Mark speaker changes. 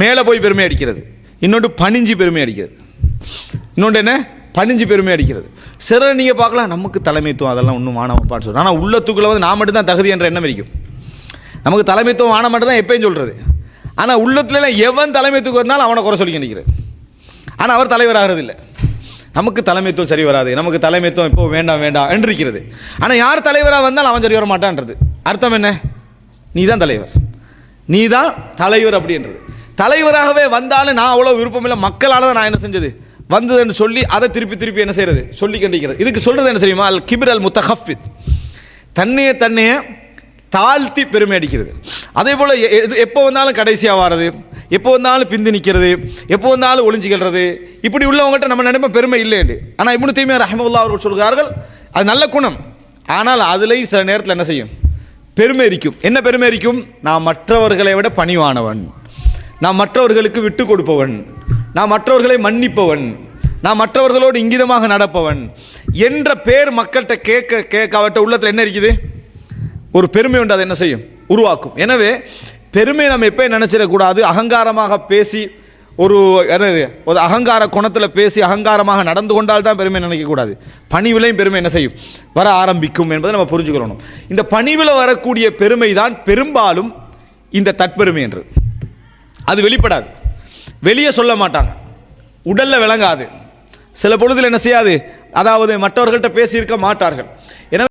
Speaker 1: மேலே போய் பெருமை அடிக்கிறது. இன்னொன்று பணிஞ்சு பெருமை அடிக்கிறது. இன்னொன்று என்ன? பணிஞ்சு பெருமை அடிக்கிறது. சிறர் நீங்கள் பார்க்கலாம் நமக்கு தலைமைத்துவம் அதெல்லாம் ஒன்றும் வானப்பான்னு சொல்கிறோம் ஆனால் உள்ளத்துக்குள்ளே வந்து நான் மட்டும்தான் தகுதி என்ற எண்ணம் இருக்கும். நமக்கு தலைமைத்துவம் வான மட்டும் தான் எப்பயும் சொல்கிறது ஆனால் உள்ளத்துலலாம் எவன் தலைமைத்துக்கு வந்தாலும் அவனை குறை சொல்லி நினைக்கிறது. ஆனால் அவர் தலைவராகிறது இல்லை நமக்கு தலைமைத்துவம் சரி வராது. நமக்கு தலைமைத்துவம் இப்போ வேண்டாம் வேண்டாம் என்று இருக்கிறது. ஆனால் யார் தலைவராக வந்தாலும் அவன் சரி வர மாட்டான்றது அர்த்தம் என்ன? நீ தான் தலைவர். நீ தான் தலைவர் அப்படின்றது. தலைவராகவே வந்தாலும் நான் அவ்வளோ விருப்பம் இல்லை மக்களால் தான் நான் என்ன செஞ்சது? வந்ததுன்னு சொல்லி அதை திருப்பி திருப்பி என்ன செய்யறது? சொல்லி கண்டிக்கிறது. இதுக்கு சொல்றது என்ன தெரியுமா? அல் கிபிர் அல் முத்தஹஃபித். தன்னையே தன்னையே தாழ்த்தி பெருமை அடிக்கிறது. அதே போல் எ- எது- எப்போ வந்தாலும் கடைசியாக வாரது. எப்போ வந்தாலும் பிந்து நிற்கிறது எப்போ வந்தாலும் ஒளிஞ்சிக்கிறது இப்படி உள்ளவங்ககிட்ட நம்ம நினைப்ப பெருமை இல்லைன்னு. ஆனால் இப்படி தீமையார் ரஹமுல்லா அவர்கள் சொல்கிறார்கள் அது நல்ல குணம். ஆனால் அதுலேயும் சில நேரத்தில் என்ன செய்யும்? பெருமை இருக்கும் என்ன பெருமை இருக்கும் நான் மற்றவர்களை விட பணிவானவன். நான் மற்றவர்களுக்கு விட்டு கொடுப்பவன். நான் மற்றவர்களை மன்னிப்பவன். நான் மற்றவர்களோடு இங்கிதமாக நடப்பவன். என்ற பேர் மக்கள்கிட்ட கேட்க கேட்க அவட்ட உள்ளத்தில் என்ன இருக்குது? ஒரு பெருமை உண்டு அதை என்ன செய்யும்? உருவாக்கும். எனவே பெருமை நம்ம எப்போ நினச்சிடக்கூடாது. அகங்காரமாக பேசி ஒரு என்னது ஒரு அகங்கார குணத்தில் பேசி அகங்காரமாக நடந்து கொண்டால் தான் பெருமை நினைக்கக்கூடாது. பணிவிலையும் பெருமை என்ன செய்யும்? வர ஆரம்பிக்கும் என்பதை நம்ம புரிஞ்சுக்கணும். இந்த பணிவில் வரக்கூடிய பெருமை தான் பெரும்பாலும் இந்த தற்பெருமை என்றது அது வெளிப்படாது. வெளியே சொல்ல மாட்டாங்க. உடல்ல விளங்காது. சில பொழுதில் என்ன செய்யாது? அதாவது மற்றவர்கள்ட்ட பேசியிருக்க மாட்டார்கள். எனவே